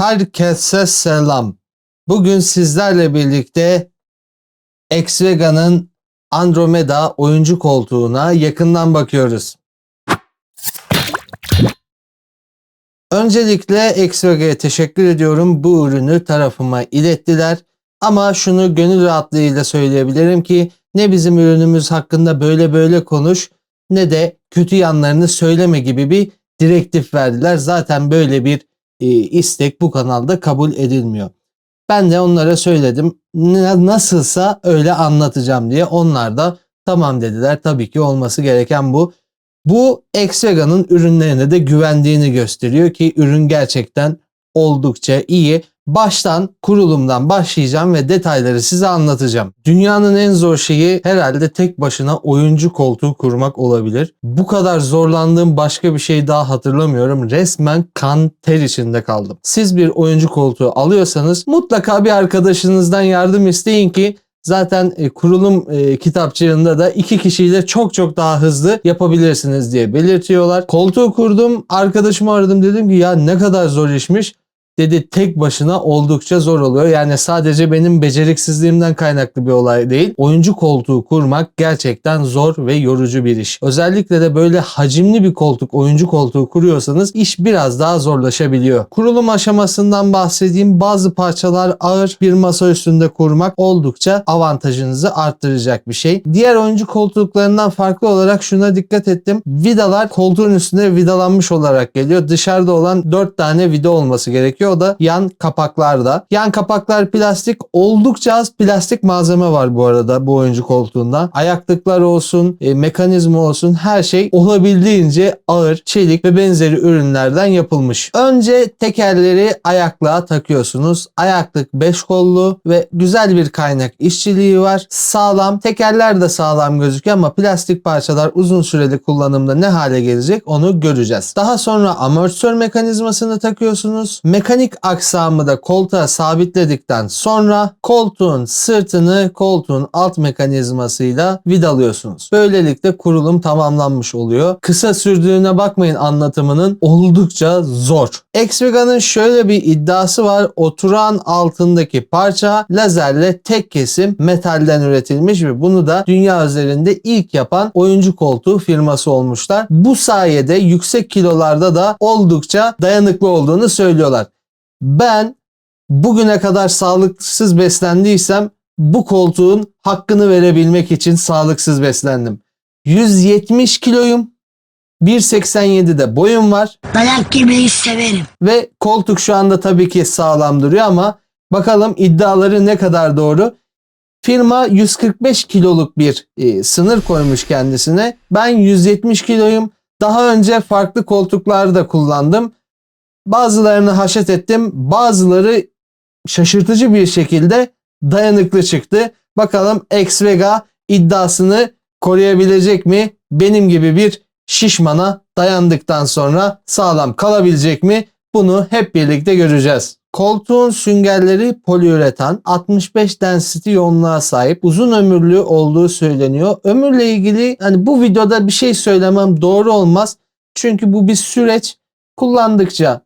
Herkese selam. Bugün sizlerle birlikte Xvega'nın Andromeda oyuncu koltuğuna yakından bakıyoruz. Öncelikle Xvega'ya teşekkür ediyorum. Bu ürünü tarafıma ilettiler. Ama şunu gönül rahatlığıyla söyleyebilirim ki ne bizim ürünümüz hakkında böyle böyle konuş ne de kötü yanlarını söyleme gibi bir direktif verdiler. Zaten böyle bir istek bu kanalda kabul edilmiyor. Ben de onlara söyledim. "Na- Nasılsa öyle anlatacağım diye. Onlar da tamam dediler. Tabii ki olması gereken bu. Bu Xvega'nın ürünlerine de güvendiğini gösteriyor ki ürün gerçekten oldukça iyi. Baştan kurulumdan başlayacağım ve detayları size anlatacağım. Dünyanın en zor şeyi herhalde tek başına oyuncu koltuğu kurmak olabilir. Bu kadar zorlandığım başka bir şey daha hatırlamıyorum. Resmen kan ter içinde kaldım. Siz bir oyuncu koltuğu alıyorsanız mutlaka bir arkadaşınızdan yardım isteyin ki Zaten e, kurulum e, kitapçığında da iki kişiyle çok çok daha hızlı yapabilirsiniz diye belirtiyorlar. Koltuğu kurdum, arkadaşımı aradım dedim ki ya ne kadar zor işmiş. Dedi tek başına oldukça zor oluyor. Yani sadece benim beceriksizliğimden kaynaklı bir olay değil. Oyuncu koltuğu kurmak gerçekten zor ve yorucu bir iş. Özellikle de böyle hacimli bir koltuk, oyuncu koltuğu kuruyorsanız iş biraz daha zorlaşabiliyor. Kurulum aşamasından bahsedeyim. Bazı parçalar ağır bir masa üstünde kurmak oldukça avantajınızı arttıracak bir şey. Diğer oyuncu koltuklarından farklı olarak şuna dikkat ettim. Vidalar koltuğun üstünde vidalanmış olarak geliyor. Dışarıda olan 4 tane vida olması gerekiyor. O da yan kapaklarda. Yan kapaklar plastik. Oldukça az plastik malzeme var bu arada bu oyuncu koltuğunda. Ayaklıklar olsun, e, mekanizma olsun her şey olabildiğince ağır, çelik ve benzeri ürünlerden yapılmış. Önce tekerleri ayaklığa takıyorsunuz. Ayaklık 5 kollu ve güzel bir kaynak işçiliği var. Sağlam. Tekerler de sağlam gözüküyor ama plastik parçalar uzun süreli kullanımda ne hale gelecek onu göreceğiz. Daha sonra amortisör mekanizmasını takıyorsunuz. Mekanik aksamı da koltuğa sabitledikten sonra koltuğun sırtını koltuğun alt mekanizmasıyla vidalıyorsunuz. Böylelikle kurulum tamamlanmış oluyor. Kısa sürdüğüne bakmayın anlatımının oldukça zor. Xvega'nın şöyle bir iddiası var. Oturan altındaki parça lazerle tek kesim metalden üretilmiş ve bunu da dünya üzerinde ilk yapan oyuncu koltuğu firması olmuşlar. Bu sayede yüksek kilolarda da oldukça dayanıklı olduğunu söylüyorlar. Ben bugüne kadar sağlıksız beslendiysem bu koltuğun hakkını verebilmek için sağlıksız beslendim. 170 kiloyum. 1.87'de boyum var. Dayak yemeyi severim. Ve koltuk şu anda tabii ki sağlam duruyor ama bakalım iddiaları ne kadar doğru. Firma 145 kiloluk bir e, sınır koymuş kendisine. Ben 170 kiloyum. Daha önce farklı koltuklar da kullandım. Bazılarını haşet ettim. Bazıları şaşırtıcı bir şekilde dayanıklı çıktı. Bakalım Xvega iddiasını koruyabilecek mi? Benim gibi bir şişmana dayandıktan sonra sağlam kalabilecek mi? Bunu hep birlikte göreceğiz. Koltuğun süngerleri poliüretan, 65 density yoğunluğa sahip, uzun ömürlü olduğu söyleniyor. Ömürle ilgili hani bu videoda bir şey söylemem doğru olmaz. Çünkü bu bir süreç. Kullandıkça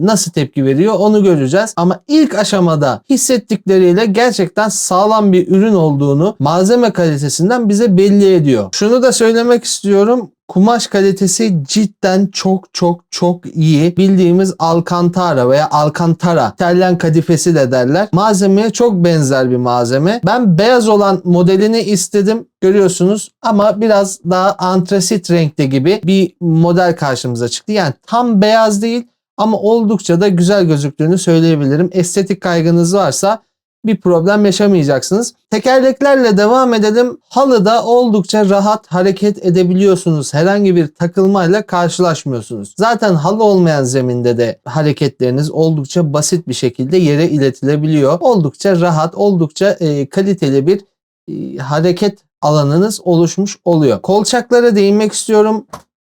nasıl tepki veriyor onu göreceğiz. Ama ilk aşamada hissettikleriyle gerçekten sağlam bir ürün olduğunu malzeme kalitesinden bize belli ediyor. Şunu da söylemek istiyorum. Kumaş kalitesi cidden çok çok çok iyi. Bildiğimiz Alcantara veya Alcantara, İtalyan kadifesi de derler. Malzemeye çok benzer bir malzeme. Ben beyaz olan modelini istedim. Görüyorsunuz ama biraz daha antrasit renkte gibi bir model karşımıza çıktı. Yani tam beyaz değil ama oldukça da güzel gözüktüğünü söyleyebilirim. Estetik kaygınız varsa bir problem yaşamayacaksınız. Tekerleklerle devam edelim. Halıda oldukça rahat hareket edebiliyorsunuz. Herhangi bir takılmayla karşılaşmıyorsunuz. Zaten halı olmayan zeminde de hareketleriniz oldukça basit bir şekilde yere iletilebiliyor. Oldukça rahat, oldukça e, kaliteli bir e, hareket alanınız oluşmuş oluyor. Kolçaklara değinmek istiyorum.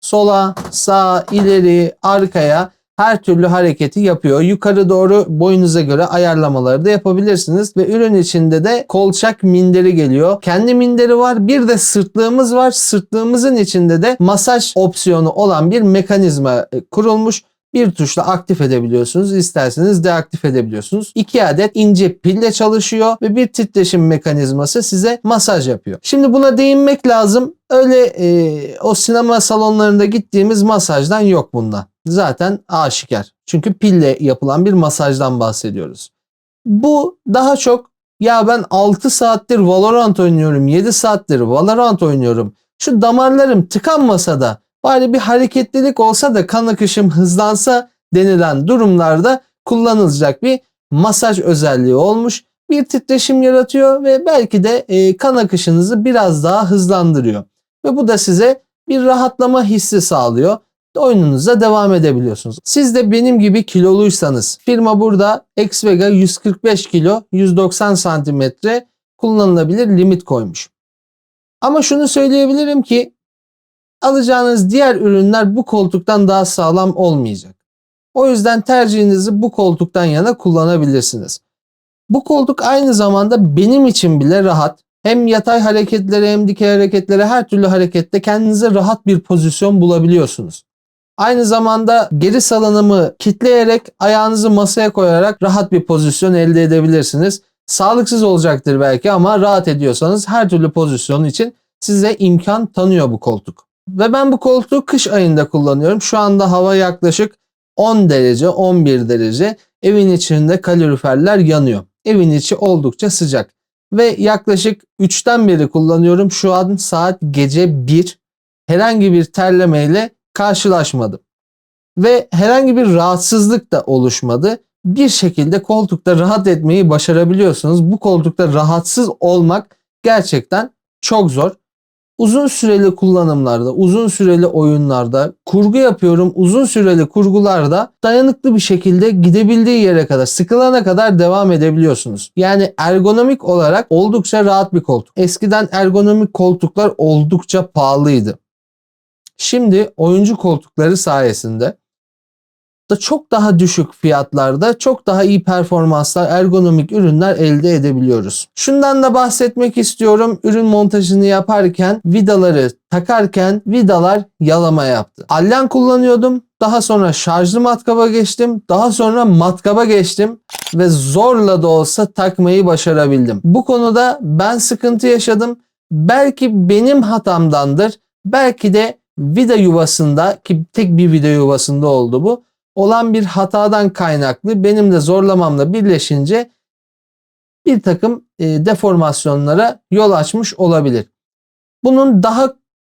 Sola, sağa, ileri, arkaya her türlü hareketi yapıyor. Yukarı doğru boyunuza göre ayarlamaları da yapabilirsiniz. Ve ürün içinde de kolçak minderi geliyor. Kendi minderi var. Bir de sırtlığımız var. Sırtlığımızın içinde de masaj opsiyonu olan bir mekanizma e, kurulmuş. bir tuşla aktif edebiliyorsunuz. isterseniz deaktif edebiliyorsunuz. 2 adet ince pille çalışıyor ve bir titreşim mekanizması size masaj yapıyor. Şimdi buna değinmek lazım. Öyle e, o sinema salonlarında gittiğimiz masajdan yok bunda. Zaten aşikar. Çünkü pille yapılan bir masajdan bahsediyoruz. Bu daha çok ya ben 6 saattir Valorant oynuyorum, 7 saattir Valorant oynuyorum. Şu damarlarım tıkanmasa da bari bir hareketlilik olsa da kan akışım hızlansa denilen durumlarda kullanılacak bir masaj özelliği olmuş. Bir titreşim yaratıyor ve belki de e, kan akışınızı biraz daha hızlandırıyor. Ve bu da size bir rahatlama hissi sağlıyor. Oyununuza devam edebiliyorsunuz. Siz de benim gibi kiloluysanız firma burada Xvega 145 kilo 190 santimetre kullanılabilir limit koymuş. Ama şunu söyleyebilirim ki alacağınız diğer ürünler bu koltuktan daha sağlam olmayacak. O yüzden tercihinizi bu koltuktan yana kullanabilirsiniz. Bu koltuk aynı zamanda benim için bile rahat. Hem yatay hareketlere hem dikey hareketlere her türlü harekette kendinize rahat bir pozisyon bulabiliyorsunuz. Aynı zamanda geri salınımı kitleyerek ayağınızı masaya koyarak rahat bir pozisyon elde edebilirsiniz. Sağlıksız olacaktır belki ama rahat ediyorsanız her türlü pozisyon için size imkan tanıyor bu koltuk. Ve ben bu koltuğu kış ayında kullanıyorum. Şu anda hava yaklaşık 10 derece, 11 derece. Evin içinde kaloriferler yanıyor. Evin içi oldukça sıcak. Ve yaklaşık 3'ten beri kullanıyorum. Şu an saat gece 1. Herhangi bir terlemeyle karşılaşmadım. Ve herhangi bir rahatsızlık da oluşmadı. Bir şekilde koltukta rahat etmeyi başarabiliyorsunuz. Bu koltukta rahatsız olmak gerçekten çok zor. Uzun süreli kullanımlarda, uzun süreli oyunlarda, kurgu yapıyorum, uzun süreli kurgularda dayanıklı bir şekilde gidebildiği yere kadar, sıkılana kadar devam edebiliyorsunuz. Yani ergonomik olarak oldukça rahat bir koltuk. Eskiden ergonomik koltuklar oldukça pahalıydı. Şimdi oyuncu koltukları sayesinde da çok daha düşük fiyatlarda çok daha iyi performanslar, ergonomik ürünler elde edebiliyoruz. Şundan da bahsetmek istiyorum. Ürün montajını yaparken, vidaları takarken vidalar yalama yaptı. Allen kullanıyordum. Daha sonra şarjlı matkaba geçtim. Daha sonra matkaba geçtim ve zorla da olsa takmayı başarabildim. Bu konuda ben sıkıntı yaşadım. Belki benim hatamdandır. Belki de vida yuvasında ki tek bir vida yuvasında oldu bu olan bir hatadan kaynaklı benim de zorlamamla birleşince bir takım e, deformasyonlara yol açmış olabilir. Bunun daha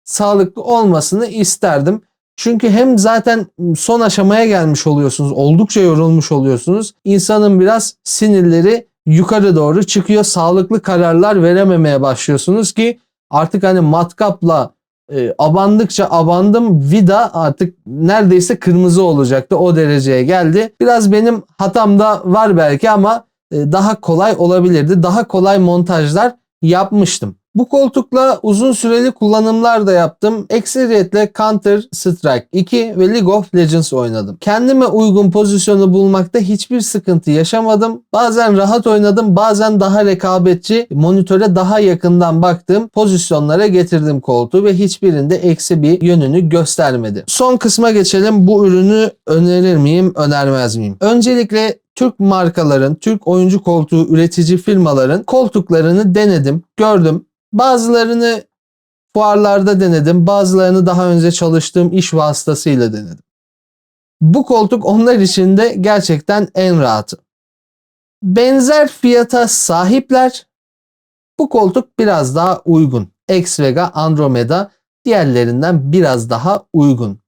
sağlıklı olmasını isterdim. Çünkü hem zaten son aşamaya gelmiş oluyorsunuz, oldukça yorulmuş oluyorsunuz. İnsanın biraz sinirleri yukarı doğru çıkıyor. Sağlıklı kararlar verememeye başlıyorsunuz ki artık hani matkapla e, abandıkça abandım vida artık neredeyse kırmızı olacaktı o dereceye geldi. Biraz benim hatam da var belki ama e, daha kolay olabilirdi. Daha kolay montajlar yapmıştım. Bu koltukla uzun süreli kullanımlar da yaptım. Ekseriyetle Counter Strike 2 ve League of Legends oynadım. Kendime uygun pozisyonu bulmakta hiçbir sıkıntı yaşamadım. Bazen rahat oynadım, bazen daha rekabetçi, monitöre daha yakından baktığım pozisyonlara getirdim koltuğu ve hiçbirinde eksi bir yönünü göstermedi. Son kısma geçelim. Bu ürünü önerir miyim, önermez miyim? Öncelikle Türk markaların, Türk oyuncu koltuğu üretici firmaların koltuklarını denedim, gördüm. Bazılarını fuarlarda denedim, bazılarını daha önce çalıştığım iş vasıtasıyla denedim. Bu koltuk onlar için de gerçekten en rahatı. Benzer fiyata sahipler. Bu koltuk biraz daha uygun. X-Vega Andromeda diğerlerinden biraz daha uygun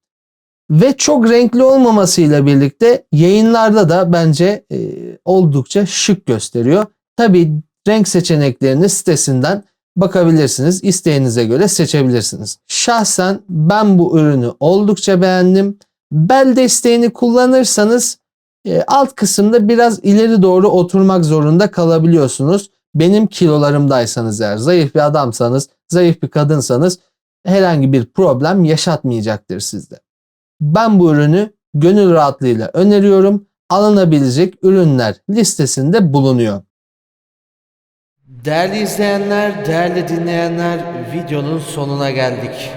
ve çok renkli olmamasıyla birlikte yayınlarda da bence e, oldukça şık gösteriyor. Tabi renk seçeneklerini sitesinden bakabilirsiniz. İsteğinize göre seçebilirsiniz. Şahsen ben bu ürünü oldukça beğendim. Bel desteğini kullanırsanız e, alt kısımda biraz ileri doğru oturmak zorunda kalabiliyorsunuz. Benim kilolarımdaysanız eğer zayıf bir adamsanız, zayıf bir kadınsanız herhangi bir problem yaşatmayacaktır sizde. Ben bu ürünü gönül rahatlığıyla öneriyorum. Alınabilecek ürünler listesinde bulunuyor. Değerli izleyenler, değerli dinleyenler, videonun sonuna geldik.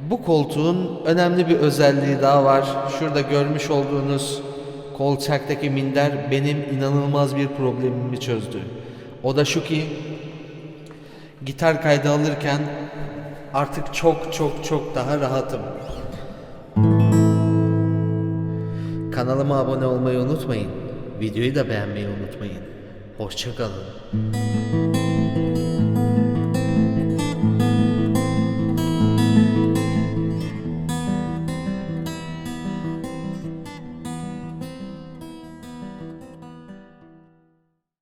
Bu koltuğun önemli bir özelliği daha var. Şurada görmüş olduğunuz kolçaktaki minder benim inanılmaz bir problemimi çözdü. O da şu ki gitar kaydı alırken artık çok çok çok daha rahatım. Kanalıma abone olmayı unutmayın. Videoyu da beğenmeyi unutmayın. Hoşçakalın.